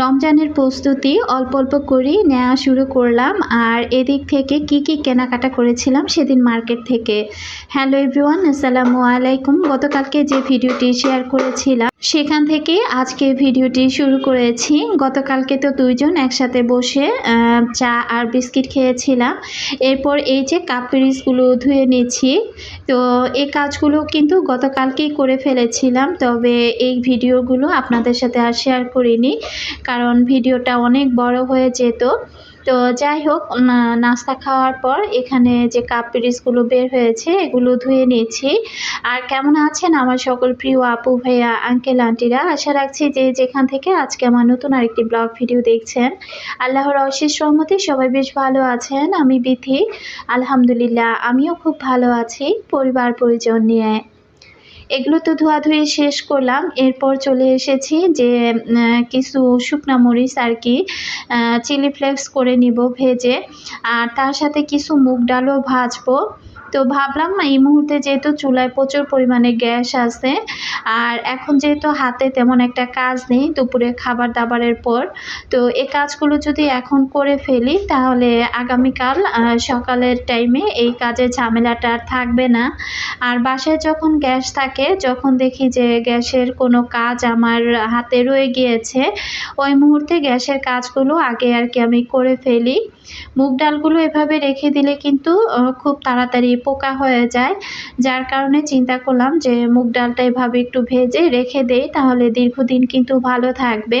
রমজানের প্রস্তুতি অল্প অল্প করেই নেওয়া শুরু করলাম। আর এদিক থেকে কি কি কেনাকাটা করেছিলাম সেদিন মার্কেট থেকে। হ্যালো এভরিওয়ান, আসসালামু আলাইকুম। গতকালকে যে ভিডিওটি শেয়ার করেছিলাম, সেখান থেকে আজকে ভিডিওটি শুরু করেছি। গতকালকে তো দুইজন একসাথে বসে চা আর বিস্কিট খেয়েছিলাম। এরপর এই যে কাপ পিরিচগুলো ধুয়ে নিচ্ছি তো এই কাজগুলো কিন্তু গতকালকেই করে ফেলেছিলাম, তবে এই ভিডিওগুলো আপনাদের সাথে আর শেয়ার করিনি, কারণ ভিডিওটা অনেক বড় হয়ে যেত। তো যাই হোক নাস্তা খাওয়ার পর এখানে যে কাপ পিরিচগুলো বের হয়েছে, এগুলো ধুয়ে নিয়েছি আর কেমন আছেন আমার সকল প্রিয় আপু, ভাইয়া আঙ্কেল আন্টিরা আশা রাখছি যে যেখান থেকে আজকে আমার নতুন আরেকটি ব্লগ ভিডিও দেখছেন। আল্লাহর অশেষ রহমতে সবাই বেশ ভালো আছেন, আমি বিথি। আলহামদুলিল্লাহ, আমিও খুব ভালো আছি পরিবার পরিজন নিয়ে। এগুলো তো ধোয়াধুয়ি শেষ করলাম। এরপর চলে এসেছি যে কিছু শুকনা মরিচ আর কি চিলি ফ্লেক্স করে নিব ভেজে। আর তার সাথে কিছু মুগ ডালও ভাজবো। তো ভাবলাম না, এই মুহূর্তে যেহেতু চুলায় প্রচুর পরিমাণে গ্যাস আছে, আর এখন যেহেতু হাতে তেমন একটা কাজ নেই দুপুরে খাবার দাবারের পর, তো এই কাজগুলো যদি এখন করে ফেলি তাহলে আগামীকাল সকালের টাইমে এই কাজের ঝামেলাটা আর থাকবে না। আর বাসায় যখন গ্যাস থাকে, যখন দেখি যে গ্যাসের কোনো কাজ আমার হাতে রয়ে গিয়েছে, ওই মুহূর্তে গ্যাসের কাজগুলো আগে আর কি আমি করে ফেলি। মুগ ডালগুলো এভাবে রেখে দিলে কিন্তু খুব তাড়াতাড়ি পোকা হয়ে যায়, যার কারণে চিন্তা করলাম যে মুগ ডালটা এভাবে একটু ভেজে রেখে দেই, তাহলে দীর্ঘদিন কিন্তু ভালো থাকবে।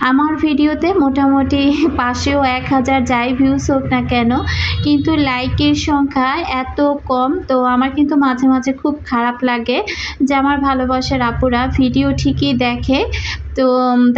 আমার ভিডিওতে মোটামুটি পাশেও এক হাজার যাই ভিউস হোক না কেন, কিন্তু লাইকের সংখ্যা এত কম, তো আমার কিন্তু মাঝে মাঝে খুব খারাপ লাগে যে আমার ভালোবাসার আপুরা ভিডিও ঠিকই দেখে তো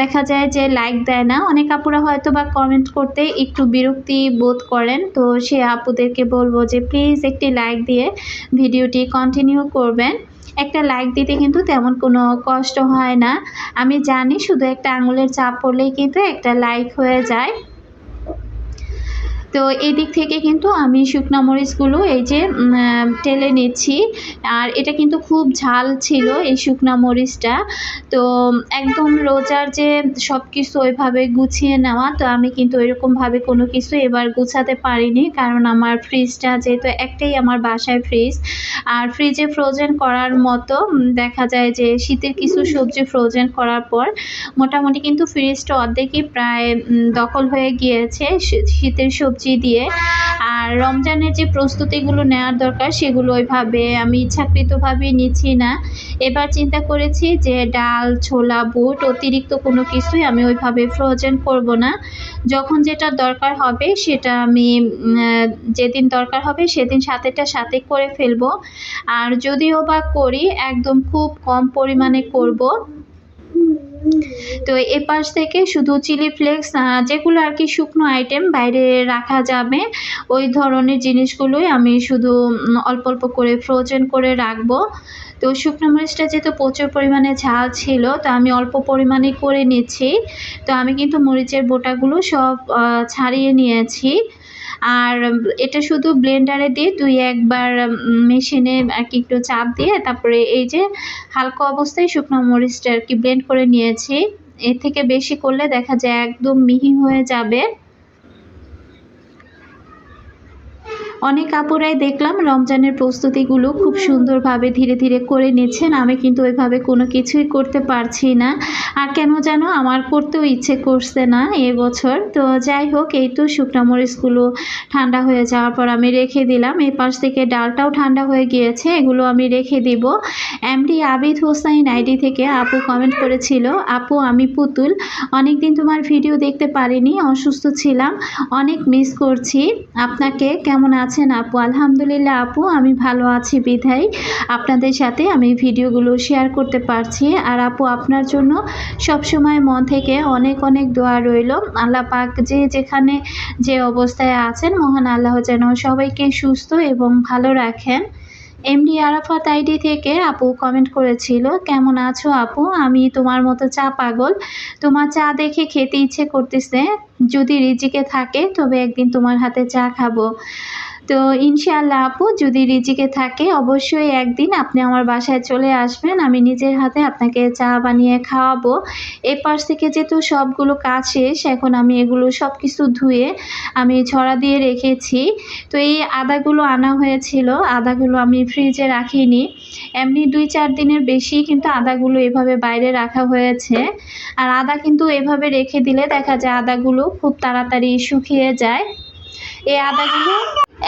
দেখা যায় যে লাইক দেয় না। অনেক আপুরা হয়তো বা কমেন্ট করতে একটু বিরক্তি বোধ করেন। তো সে আপুদেরকে বলব যে প্লিজ একটি লাইক দিয়ে ভিডিওটি কন্টিনিউ করবেন। একটা লাইক দিতে কিন্তু তেমন কোনো কষ্ট হয় না। আমি জানি শুধু একটা আঙুলের চাপ পড়লেই কিন্তু একটা লাইক হয়ে যায়। তো এই দিক থেকে কিন্তু আমি শুকনো মরিচগুলো এই যে টেলে নিচ্ছি। আর এটা কিন্তু খুব ঝাল ছিল এই শুকনো মরিচটা। তো একদম রোজার যে সব কিছু ওইভাবে গুছিয়ে নেওয়া, তো আমি কিন্তু এরকমভাবে কোনো কিছু এবার গুছাতে পারিনি। কারণ আমার ফ্রিজটা যেহেতু একটাই আমার বাসায় ফ্রিজ, আর ফ্রিজে ফ্রোজেন করার মতো দেখা যায় যে শীতের কিছু সবজি ফ্রোজেন করার পর, মোটামুটি কিন্তু ফ্রিজটা অর্ধেকই প্রায় দখল হয়ে গিয়েছে শীতের সবজি দিয়ে। আর রমজানের যে প্রস্তুতিগুলো নেওয়ার দরকার, সেগুলো ওইভাবে আমি ইচ্ছাকৃতভাবে নিচ্ছি না। এবার চিন্তা করেছি যে ডাল, ছোলা, বুট অতিরিক্ত কোনো কিছুই আমি ওইভাবে ফ্রোজেন করব না। যখন যেটা দরকার হবে সেটা আমি যেদিন দরকার হবে সেদিন সাথেটা সাথে করে ফেলব। আর যদিও বা করি, একদম খুব কম পরিমাণে করব। তো এপাশ থেকে শুধু চিলি ফ্লেক্স যেগুলো আর কি শুকনো আইটেম বাইরে রাখা যাবে, ওই ধরনের জিনিসগুলোই আমি শুধু অল্প অল্প করে ফ্রোজেন করে রাখব। তো শুকনো মরিচটা যেহেতু প্রচুর পরিমাণে ঝাল ছিল, তো আমি অল্প পরিমাণে করে নিচ্ছি। তো আমি কিন্তু মরিচের বোটাগুলো সব ছাড়িয়ে নিয়েছি। আর এটা শুধু ব্লেন্ডারে দিয়ে দুই একবার মেশিনে আর কি একটু চাপ দিয়ে তারপরে এই যে হালকা অবস্থায় শুকনো মরিচটা আর কি ব্লেন্ড করে নিয়েছি। এর থেকে বেশি করলে দেখা যায় একদম মিহি হয়ে যাবে। অনেক আপুরাই দেখলাম রমজানের প্রস্তুতিগুলো খুব সুন্দরভাবে ধীরে ধীরে করে নিচ্ছেন। আমি কিন্তু ওইভাবে কোনো কিছুই করতে পারছি না। আর কেন যেন আমার করতেও ইচ্ছে করছে না এবছর তো যাই হোক, এই তো শুকনো মরিচগুলো ঠান্ডা হয়ে যাওয়ার পর আমি রেখে দিলাম। এই পাশ থেকে ডালটাও ঠান্ডা হয়ে গিয়েছে, এগুলো আমি রেখে দিব। এমডি আবিদ হোসাইন আইডি থেকে আপু কমেন্ট করেছিল, আপু, আমি পুতুল। অনেকদিন তোমার ভিডিও দেখতে পারিনি, অসুস্থ ছিলাম। অনেক মিস করছি। আপনাকে কেমন আছেন? আপু? আলহামদুলিল্লাহ আপু, আমি ভালো আছি বিধাই আপনাদের সাথে আমি ভিডিওগুলো শেয়ার করতে পারছি। আর আপু, আপনার জন্য সবসময় মন থেকে অনেক অনেক দোয়া রইল। আল্লাহ পাক যে যেখানে যে অবস্থায় আছেন, মহান আল্লাহ যেন সবাইকে সুস্থ এবং ভালো রাখেন। এমডি আরাফাত আইডি থেকে আপু কমেন্ট করেছিল, কেমন আছো আপু? আমি তোমার মতো চা পাগল। তোমার চা দেখে খেতে ইচ্ছে করতেছে। যদি রিজিকে থাকে, তবে একদিন তোমার হাতে চা খাব। তো ইনশাআল্লাহ আপু, যদি রিজিকে থাকে অবশ্যই একদিন আপনি আমার বাসায় চলে আসবেন। আমি নিজের হাতে আপনাকে চা বানিয়ে খাওয়াবো। এ পাশ থেকে যেহেতু সবগুলো কাজ শেষ, এখন আমি এগুলো সব কিছু ধুয়ে আমি ছড়া দিয়ে রেখেছি। তো এই আদাগুলো আনা হয়েছিল, আদাগুলো আমি ফ্রিজে রাখিনি। এমনি দুই চার দিনের বেশি কিন্তু আদাগুলো এভাবে বাইরে রাখা হয়েছে। আর আদা কিন্তু এভাবে রেখে দিলে দেখা যায় আদাগুলো খুব তাড়াতাড়ি শুকিয়ে যায়। এই আদাগুলো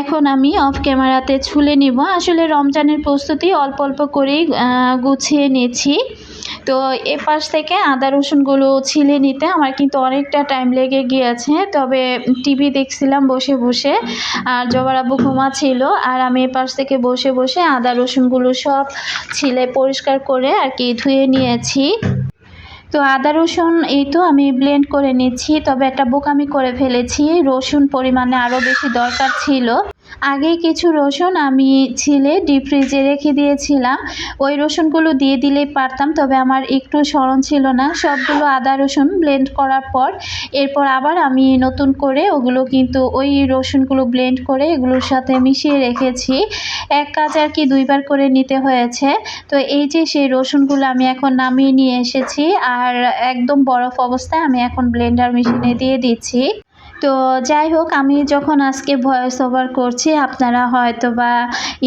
এখন আমি অফ ক্যামেরাতে ছুলে নিব। আসলে রমজানের প্রস্তুতি অল্প অল্প করেই গুছিয়ে নিয়েছি। তো এ পাশ থেকে আদা রসুনগুলো ছিলে নিতে আমার কিন্তু অনেকটা টাইম লেগে গিয়েছে। তবে টিভি দেখছিলাম বসে বসে, আর জবার আব্বু ঘুমা ছিল আর আমি এ পাশ থেকে বসে বসে আদা রসুনগুলো সব ছিলে পরিষ্কার করে আর কি ধুয়ে নিয়েছি। তো আদা রসুন এই তো আমি ব্লেন্ড করে নিচ্ছি, তবে একটা বোকামি করে ফেলেছি। রসুন পরিমাণে আরও বেশি দরকার ছিল। আগে কিছু রসুন আমি ছিলে ডিপ ফ্রিজে রেখে দিয়েছিলাম। ওই রসুনগুলো দিয়ে দিলেই পারতাম, তবে আমার একটু স্মরণ ছিল না। সবগুলো আদা রসুন ব্লেন্ড করার পর এরপর আবার আমি নতুন করে ওগুলো কিন্তু ওই রসুনগুলো ব্লেন্ড করে এগুলোর সাথে মিশিয়ে রেখেছি। এক কাজ আর কি দুইবার করে নিতে হয়েছে। তো এই যে সেই রসুনগুলো আমি এখন নামিয়ে নিয়ে এসেছি, আর একদম বরফ অবস্থায় আমি এখন ব্লেন্ডার মেশিনে দিয়ে দিচ্ছি। তো যাই হোক, আমি যখন আজকে ভয়েস ওভার করছি, আপনারা হয়তো বা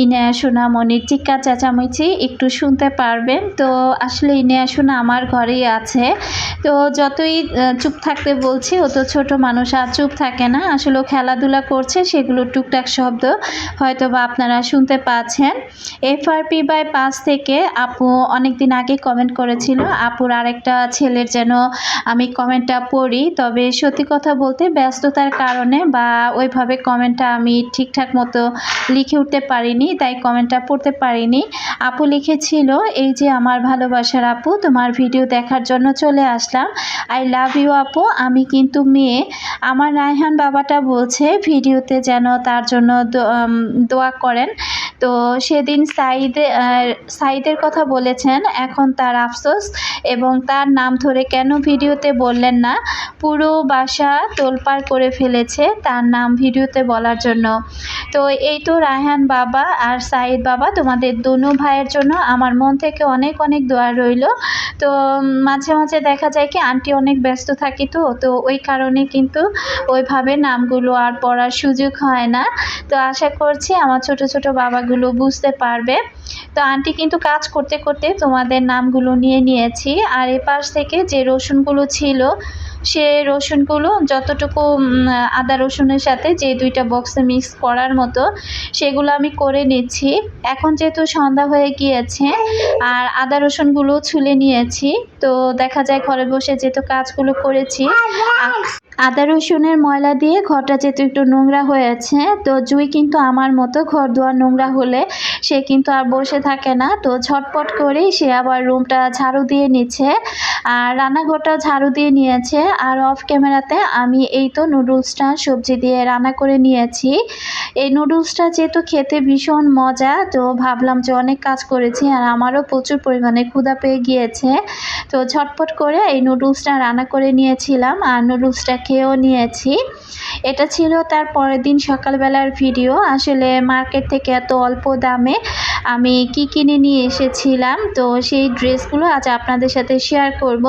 ইনেয়া সোনা, মনির চিক্কা চেঁচামেচি একটু শুনতে পারবেন। তো আসলে ইনেয়া সোনা আমার ঘরেই আছে। তো যতই চুপ থাকতে বলছি, ও তো ছোটো মানুষ, আর চুপ থাকে না। আসলে খেলাধুলা করছে, সেগুলো টুকটাক শব্দ হয়তো বা আপনারা শুনতে পাচ্ছেন। এফআরপি বাই পাঁচ থেকে আপু অনেক দিন আগে কমেন্ট করেছিল, আপুর আরেকটা ছেলের যেন আমি কমেন্টটা পড়ি, তবে সত্যি কথা বলতে ব্যস্ততার কারণে বা ওইভাবে কমেন্টটা আমি ঠিকঠাক মতো লিখে উঠতে পারিনি, তাই কমেন্টটা পড়তে পারিনি। আপু লিখেছিল, এই যে আমার ভালোবাসার আপু, তোমার ভিডিও দেখার জন্য চলে আসলাম। আই লাভ ইউ আপু। আমি কিন্তু মেয়ে। আমার রায়হান বাবাটা বলছে, ভিডিওতে যেন তার জন্য দোয়া করেন। তো সেদিন সাইদে সাইদের কথা বলেছেন, এখন তার আফসোস এবং তার নাম ধরে কেন ভিডিওতে বললেন না? পুরো বাসা তোলপাড় করে ফেলেছে তার নাম ভিডিওতে বলার জন্য। তো এই তো রায়হান বাবা আর সাইদ বাবা, তোমাদের দোনো ভাইয়ের জন্য আমার মন থেকে অনেক অনেক দোয়া রইল। তো মাঝে মাঝে দেখা যায় কি, আন্টি অনেক ব্যস্ত থাকি তো তো ওই কারণে কিন্তু ওইভাবে নামগুলো আর পড়ার সুযোগ হয় না। তো আশা করছি আমার ছোট ছোট বাবাগুলো বুঝতে পারবে। তো আন্টি কিন্তু কাজ করতে করতে তোমাদের নামগুলো নিয়ে নিয়েছি। আর এপাশ থেকে যে রসুনগুলো ছিল সে রসুনগুলো যতটুকু আদা রসুনের সাথে যে দুইটা বক্সে মিক্স করার মতো, সেগুলো আমি করে নিচ্ছি। এখন যেহেতু সন্ধ্যা হয়ে গিয়েছে আর আদা রসুনগুলো ছুলে নিয়েছি, তো দেখা যায় ঘরে বসে যেহেতু কাজগুলো করেছি আদা, রসুনের ময়লা দিয়ে ঘরটা যেহেতু একটু নোংরা হয়েছে তো জুই কিন্তু আমার মতো ঘর দুয়ার নোংরা হলে সে কিন্তু আর বসে থাকে না। তো ঝটপট করেই সে আবার রুমটা ঝাড়ু দিয়ে নিচ্ছে আর রান্নাঘরটা ঝাড়ু দিয়ে নিয়েছে আর অফ ক্যামেরাতে আমি এই তো নুডলসটা সবজি দিয়ে রান্না করে নিয়েছি। এই নুডলসটা যেহেতু খেতে ভীষণ মজা, তো ভাবলাম যে অনেক কাজ করেছি আর আমারও প্রচুর পরিমাণে ক্ষুদা পেয়ে গিয়েছে। তো ঝটপট করে এই নুডলসটা রান্না করে নিয়েছিলাম আর নুডলসটা খেয়েও নিয়েছি এটা ছিল তার পরের দিন সকালবেলার ভিডিও। আসলে মার্কেট থেকে এত অল্প দামে আমি কি কিনে নিয়ে এসেছিলাম, তো সেই ড্রেসগুলো আজ আপনাদের সাথে শেয়ার করব।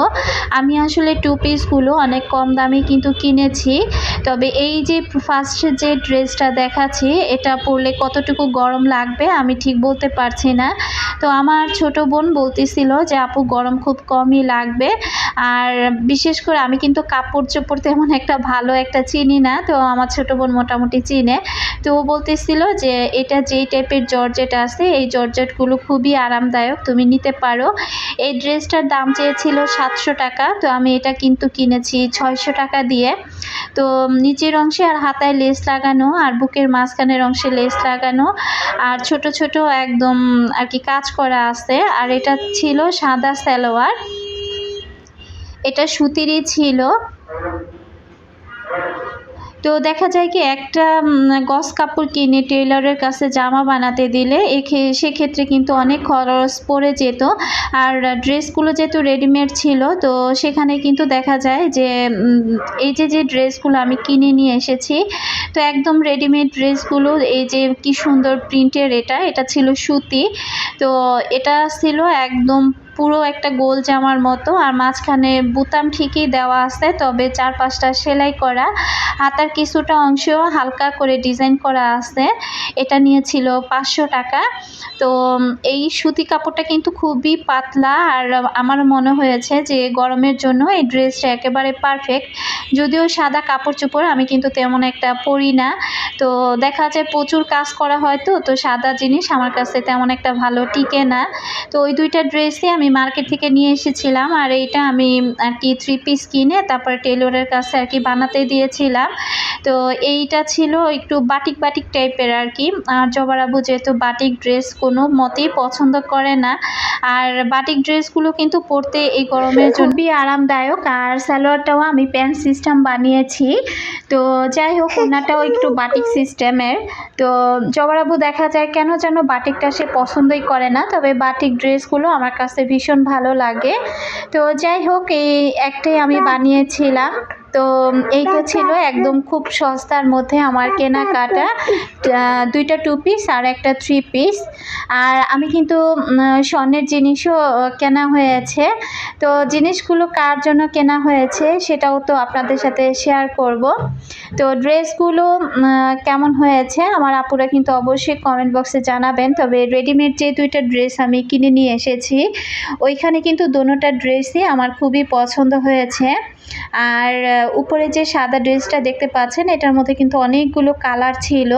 আমি আসলে টু পিসগুলো অনেক কম দামে কিন্তু কিনেছি, তবে এই যে ফার্স্ট যে ড্রেসটা দেখাচ্ছি, এটা পরলে কতটুকু গরম লাগবে আমি ঠিক বলতে পারছি না। তো আমার ছোট বোন বলতেছিল যে, আপু, গরম খুব কমই লাগবে। আর বিশেষ করে আমি কিন্তু কাপড় চোপড় তেমন একটা ভালো একটা চিনি না তো আমার ছোট বোন মোটামুটি চিনে। তো ও বলতেছিল যে, এটা যেই টাইপের জর্জেট আছে, এই জর্জেটগুলো খুবই আরামদায়ক, তুমি নিতে পারো। এই ড্রেসটার দাম চেয়েছিল সাতশো টাকা, তো আমি এটা কিন্তু কিনেছি ছয়শো টাকা দিয়ে। তো নিচের অংশে আর হাতায় লেস লাগানো, আর বুকের মাঝখানের অংশে লেস লাগানো, আর ছোট ছোট একদম আর কি কাজ করা আছে। আর এটা ছিল সাদা সালোয়ার। এটা সুতিরই ছিল। তো দেখা যায় কি একটা গস কাপড় কিনে টেইলরের কাছে জামা বানাতে দিলে সেক্ষেত্রে কিন্তু অনেক খরচ পড়ে যেত। আর ড্রেসগুলো যেহেতু রেডিমেড ছিল, তো সেখানে কিন্তু দেখা যায় যে এই যে যে ড্রেসগুলো আমি কিনে নিয়ে এসেছি, তো একদম রেডিমেড ড্রেসগুলো, এই যে কি সুন্দর প্রিন্টের এটা এটা ছিল সুতি। তো এটা ছিল একদম পুরো একটা গোল জামার মতো আর মাঝখানে বুতাম ঠিকই দেওয়া আছে, তবে চার পাঁচটা সেলাই করা। হাতার কিছুটা অংশ হালকা করে ডিজাইন করা আছে। এটা নিয়েছিল পাঁচশো টাকা। তো এই সুতি কাপড়টা কিন্তু খুবই পাতলা আর আমার মনে হয়েছে যে গরমের জন্য এই ড্রেসটা একেবারে পারফেক্ট। যদিও সাদা কাপড় চোপড় আমি কিন্তু তেমন একটা পরি না। তো, দেখা যায় প্রচুর কাজ করা হয় তো তো সাদা জিনিস আমার কাছে তেমন একটা ভালো টিকে না। তো, ওই দুইটা ড্রেসই আমি মার্কেট থেকে নিয়ে এসেছিলাম আর এইটা আমি আর কি থ্রি পিস কিনে তারপর টেলরের কাছে আর কি বানাতে দিয়েছিলাম। তো এইটা ছিল একটু বাটিক বাটিক টাইপের আর কি। আর জবারাবু যেহেতু বাটিক ড্রেস কোনো মতেই পছন্দ করে না। আর বাটিক ড্রেসগুলো কিন্তু পরতে এই গরমের জন্য খুবই আরামদায়ক আর সালোয়ারটাও আমি প্যান্ট সিস্টেম বানিয়েছি। তো যাই হোক ওনাটাও একটু বাটিক সিস্টেমের তো জবরাবু দেখা যায় কেন যেন বাটিকটা সে পছন্দই করে না। তবে বাটিক ড্রেসগুলো আমার কাছে ভীষণ ভালো লাগে। তো যাই হোক এই একটাই আমি বানিয়েছিলাম। তো এইটা ছিল একদম খুব সস্তার মধ্যে আমার কেনাকাটা। দুইটা টু পিস আর একটা থ্রি পিস আর আমি কিন্তু স্বর্ণের জিনিসও কেনা হয়েছে। তো জিনিসগুলো কার জন্য কেনা হয়েছে সেটাও তো আপনাদের সাথে শেয়ার করব। তো ড্রেসগুলো কেমন হয়েছে আমার আপুরা কিন্তু অবশ্যই কমেন্ট বক্সে জানাবেন। তবে রেডিমেড যে দুইটা ড্রেস আমি কিনে নিয়ে এসেছি, ওইখানে কিন্তু দোনোটা ড্রেসই আমার খুবই পছন্দ হয়েছে। আর উপরে যে সাদা ড্রেসটা দেখতে পাচ্ছেন, এটার মধ্যে কিন্তু অনেকগুলো কালার ছিল।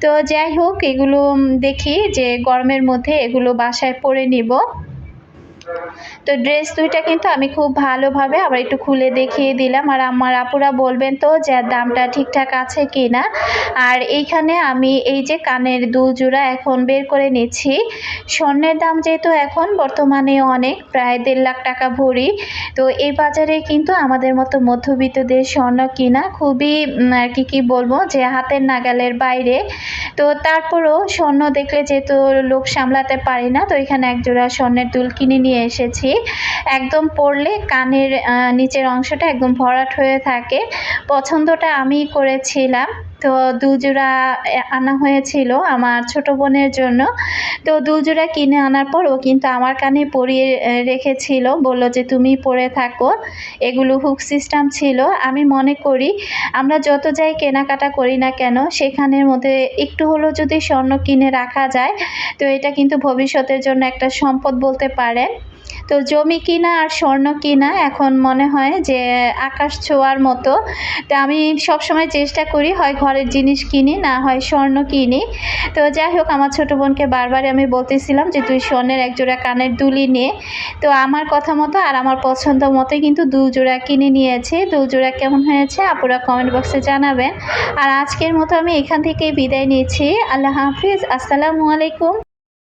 তো যাই হোক, এগুলো দেখি যে গরমের মধ্যে এগুলো বাসায় পরে নিব। তো ড্রেস দুইটা কিন্তু আমি খুব ভালোভাবে আবার একটু খুলে দেখিয়ে দিলাম। আর আমার আপুরা বলবেন তো যে দামটা ঠিকঠাক আছে কি না? আর এইখানে আমি এই যে কানের দুল জোড়া এখন বের করে নিচ্ছি। স্বর্ণের দাম যেহেতু এখন বর্তমানে অনেক, প্রায় দেড় লাখ টাকা ভরি। তো এই বাজারে কিন্তু আমাদের মতো মধ্যবিত্তদের স্বর্ণ কিনা খুবই আর কি কি বলব, যে হাতের নাগালের বাইরে। তো তারপরও স্বর্ণ দেখলে যেহেতু লোক সামলাতে পারি না, তো এখানে এক জোড়া স্বর্ণের দুল কিনে নিয়ে এসেছি। একদম পরলে কানের নিচের অংশটা একদম ভরাট হয়ে থাকে। পছন্দটা আমি করেছিলাম। তো দুজোড়া আনা হয়েছিল আমার ছোট বোনের জন্য। তো দুজোড়া কিনে আনার পর ও কিন্তু আমার কানে পরিয়ে রেখেছিল, বলল যে তুমি পরে থাকো। এগুলো হুক সিস্টেম ছিল। আমি মনে করি আমরা যত যাই কেনাকাটা করি না কেন, সেখানের মধ্যে একটু হলেও যদি স্বর্ণ কিনে রাখা যায়, তো এটা কিন্তু ভবিষ্যতের জন্য একটা সম্পদ বলতে পারেন। তো জমি কিনা আর স্বর্ণ কিনা এখন মনে হয় যে আকাশ ছোঁয়ার মতো। তো আমি সবসময় চেষ্টা করি হয় ঘরের জিনিস কিনি, না হয় স্বর্ণ কিনি। তো যাই হোক, আমার ছোটো বোনকে বারবার আমি বলতেছিলাম যে, তুই স্বর্ণের এক জোড়া কানের দুলি নিয়ে তো আমার কথা মতো আর আমার পছন্দ মতোই কিন্তু দু জোড়া কিনে নিয়েছে। দু জোড়া কেমন হয়েছে আপুরা কমেন্ট বক্সে জানাবেন। আর আজকের মতো আমি এখান থেকেই বিদায় নিয়েছি আল্লাহ হাফিজ। আসসালামু আলাইকুম।